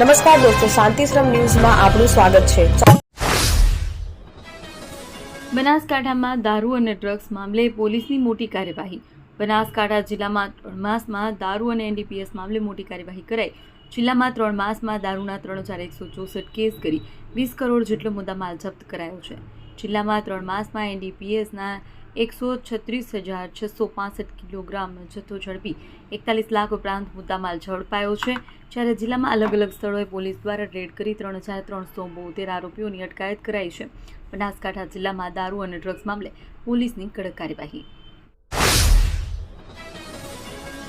નમસ્કાર દોસ્તો, શાંતિશ્રમ ન્યૂઝમાં આપનું સ્વાગત છે. બનાસકાંઠામાં દારૂ અને ડ્રગ્સ મામલે પોલીસની મોટી કાર્યવાહી. બનાસકાંઠા જિલ્લામાં ત્રણ માસમાં દારૂ અને એનડીપીએસ મામલે મોટી કાર્યવાહી કરાઈ. જિલ્લામાં ત્રણ માસમાં દારૂના ત્રણ હજાર એકસો ચોસઠ કેસ કરી વીસ કરોડ જેટલો મુદ્દામાલ જપ્ત કરાયો છે. જિલ્લામાં ત્રણ માસમાં એનડીપીએસના એકસો છત્રીસ હજાર છસો પાસઠ કિલોગ્રામ જથ્થો ઝડપી એકતાલીસ લાખ ઉપરાંત મુદ્દામાલ ઝડપાયો છે. જ્યારે જિલ્લામાં અલગ અલગ સ્થળોએ પોલીસ દ્વારા રેડ કરી ત્રણ હજાર ત્રણસો બોતેર આરોપીઓની અટકાયત કરાઈ છે. બનાસકાંઠા જિલ્લામાં દારૂ અને ડ્રગ્સ મામલે પોલીસની કડક કાર્યવાહી.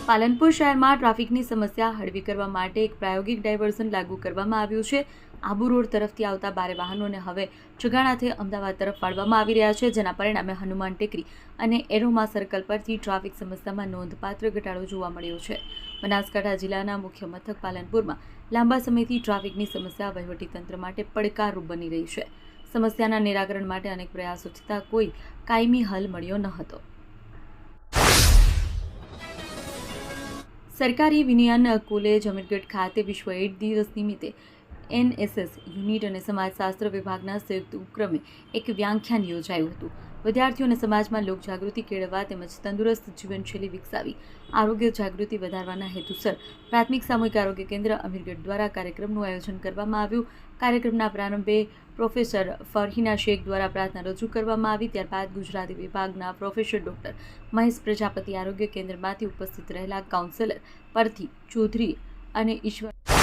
પાલનપુર શહેરમાં ટ્રાફિકની સમસ્યા હળવી કરવા માટે એક પ્રાયોગિક ડાયવર્ઝન લાગુ કરવામાં આવ્યું છે. આબુ રોડ તરફથી આવતા બારે વાહનોને હવે ચગાણાથી અમદાવાદ તરફ વાળવામાં આવી રહ્યા છે, જેના પરિણામે હનુમાન ટેકરી અને એરોમા સર્કલ પરથી ટ્રાફિક સમસ્યામાં નોંધપાત્ર ઘટાડો જોવા મળ્યો છે. બનાસકાંઠા જિલ્લાના મુખ્ય મથક પાલનપુરમાં લાંબા સમયથી ટ્રાફિકની સમસ્યા વહીવટીતંત્ર માટે પડકારરૂપ બની રહી છે. સમસ્યાના નિરાકરણ માટે અનેક પ્રયાસો છતાં કોઈ કાયમી હલ મળ્યો ન હતો. સરકારી વિનયન કોલેજ અમીરગઢ ખાતે વિશ્વ એઇડ દિવસ નિમિત્તે એનએસએસ યુનિટ અને સમાજશાસ્ત્ર વિભાગના સંયુક્ત ઉપક્રમે એક વ્યાખ્યાન યોજાયું હતું. વિદ્યાર્થીઓને સમાજમાં લોકજાગૃતિ કેળવવા તેમજ તંદુરસ્ત જીવનશૈલી વિકસાવી, આરોગ્ય જાગૃતિ વધારવાના હેતુસર પ્રાથમિક સામૂહિક આરોગ્ય કેન્દ્ર અમીરગઢ દ્વારા કાર્યક્રમનું આયોજન કરવામાં આવ્યું. કાર્યક્રમના પ્રારંભે પ્રોફેસર ફરહીના શેખ દ્વારા પ્રાર્થના રજૂ કરવામાં આવી. ત્યારબાદ ગુજરાતી વિભાગના પ્રોફેસર ડૉક્ટર મહેશ પ્રજાપતિ આરોગ્ય કેન્દ્રમાંથી ઉપસ્થિત રહેલા કાઉન્સેલર પરથી ચૌધરી અને ઈશ્વર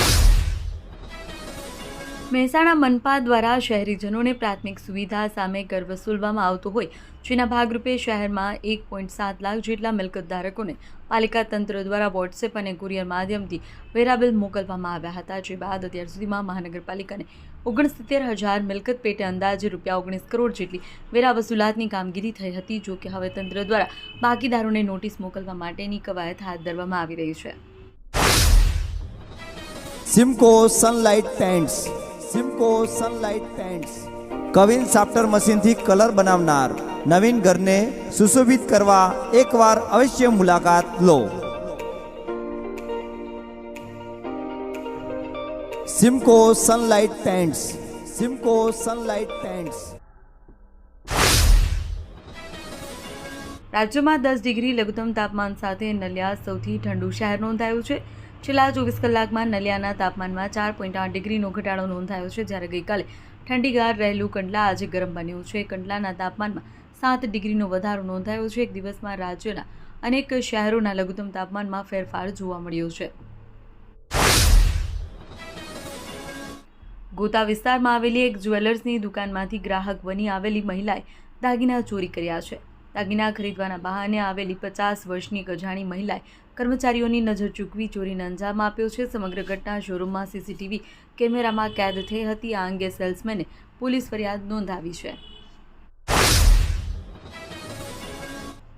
મહેસાણા મનપા દ્વારા શહેરીજનોને પ્રાથમિક સુવિધા સામે કર વસૂલવામાં આવતો હોય, જેના ભાગરૂપે શહેરમાં એક પોઈન્ટ સાત લાખ જેટલા મિલકત ધારકોને પાલિકા તંત્ર દ્વારા વોટ્સએપ અને કુરિયર માધ્યમથી વેરાબિલ મોકલવામાં આવ્યા હતા, જે બાદ અત્યાર સુધીમાં મહાનગરપાલિકાને ઓગણસિત્તેર હજાર મિલકત પેટે અંદાજે રૂપિયા ઓગણીસ કરોડ જેટલી વેરા વસૂલાતની કામગીરી થઈ હતી, જો કે હવે તંત્ર દ્વારા બાકીદારોને નોટિસ મોકલવા માટેની કવાયત હાથ ધરવામાં આવી રહી છે. Simco sunlight paints Simco sunlight paints queen સાફ્ટર મશીનથી કલર બનાવનાર નવીન ઘરને સુશોભિત કરવા એકવાર અવશ્ય મુલાકાત લો. Simco sunlight paints Simco sunlight paints રાજ્યમાં દસ ડિગ્રી લઘુત્તમ તાપમાન સાથે નલિયા સૌથી ઠંડુ શહેર નોંધાયું છે. છેલ્લા ચોવીસ કલાકમાં નલિયાના તાપમાનમાં ચાર પોઈન્ટ આઠ ડિગ્રીનો ઘટાડો નોંધાયો છે, જ્યારે ગઈકાલે ઠંડીગાર રહેલું કંડલા આજે ગરમ બન્યું છે. કંડલાના તાપમાનમાં સાત ડિગ્રીનો વધારો નોંધાયો છે. એક દિવસમાં રાજ્યના અનેક શહેરોના લઘુત્તમ તાપમાનમાં ફેરફાર જોવા મળ્યો છે. ગોતા વિસ્તારમાં આવેલી એક જ્વેલર્સની દુકાનમાંથી ગ્રાહક બની આવેલી મહિલાએ દાગીના ચોરી કર્યા છે. દાગીના ખરીદવાના બહાને આવેલી પચાસ વર્ષની ગજાણી મહિલાએ કર્મચારીઓની નજર ચૂકવી ચોરીને અંજામ આપ્યો છે. સમગ્ર ઘટના શોરૂમમાં સીસીટીવી કેમેરામાં કેદ થઈ હતી. આ અંગે સેલ્સમેને પોલીસ ફરિયાદ નોંધાવી છે.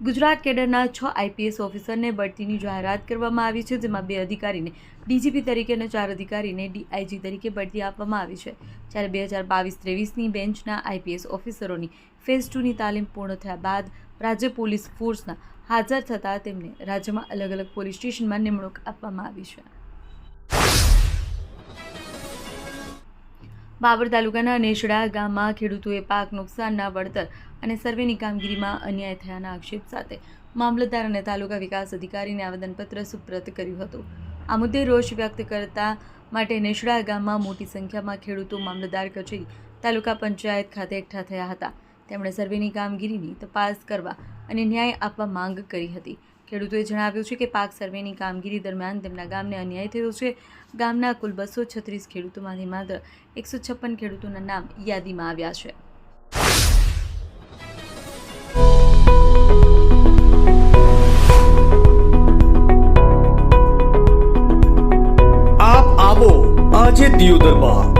ગુજરાત કેડરના છ આઈપીએસ ઓફિસરને બઢતીની જાહેરાત કરવામાં આવી છે, જેમાં બે અધિકારીને ડીજીપી તરીકે અને ચાર અધિકારીને ડીઆઈજી તરીકે બઢતી આપવામાં આવી છે. જ્યારે બે હજાર બાવીસ ત્રેવીસની બેન્ચના આઈપીએસ ઓફિસરોની ફેઝ ટુની તાલીમ પૂર્ણ થયા બાદ રાજ્ય પોલીસ ફોર્સના હાજર થતાં તેમને રાજ્યમાં અલગ અલગ પોલીસ સ્ટેશનમાં નિમણૂક આપવામાં આવી છે. બાબર તાલુકાના નેસડા ગામમાં ખેડૂતોએ પાક નુકસાનના વળતર અને સર્વેની કામગીરીમાં અન્યાય થયાના આક્ષેપ સાથે મામલતદાર અને તાલુકા વિકાસ અધિકારીને આવેદનપત્ર સુપ્રત કર્યું હતું. આ મુદ્દે રોષ વ્યક્ત કરતા માટે નેસડા ગામમાં મોટી સંખ્યામાં ખેડૂતો મામલતદાર કચેરી, તાલુકા પંચાયત ખાતે એકઠા થયા હતા. તેમણે સર્વેની કામગીરીની તપાસ કરવા અને ન્યાય આપવા માંગ કરી હતી. ખેડૂતોએ જણાવ્યું છે કે પાક સર્વેની કામગીરી દરમિયાન તેમના ગામને અન્યાય થયો છે. ગામના કુલ બસો છત્રીસ ખેડૂતોમાંથી માત્ર એકસો છપ્પન ખેડૂતોના નામ યાદીમાં આવ્યા છે. આજે આજે દિયોદરમાં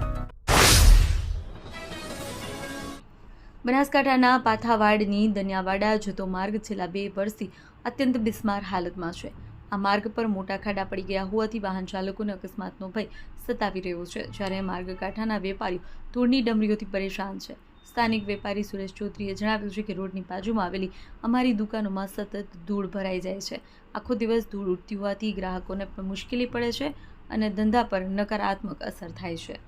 બનાસકાંઠાના પાથાવાડની દનિયાવાડા જતો માર્ગ છેલ્લા બે વર્ષથી અત્યંત બિસ્માર હાલતમાં છે. આ માર્ગ પર મોટા ખાડા પડી ગયા હોવાથી વાહન ચાલકોને અકસ્માતનો ભય સતાવી રહ્યો છે, જ્યારે માર્ગ કાંઠાના વેપારીઓ ધૂળની ડમરીઓથી પરેશાન છે. સ્થાનિક વેપારી સુરેશ ચૌધરીએ જણાવ્યું છે કે રોડની બાજુમાં આવેલી અમારી દુકાનોમાં સતત ધૂળ ભરાઈ જાય છે. આખો દિવસ ધૂળ ઉડતી હોવાથી ગ્રાહકોને પણ મુશ્કેલી પડે છે અને ધંધા પર નકારાત્મક અસર થાય છે.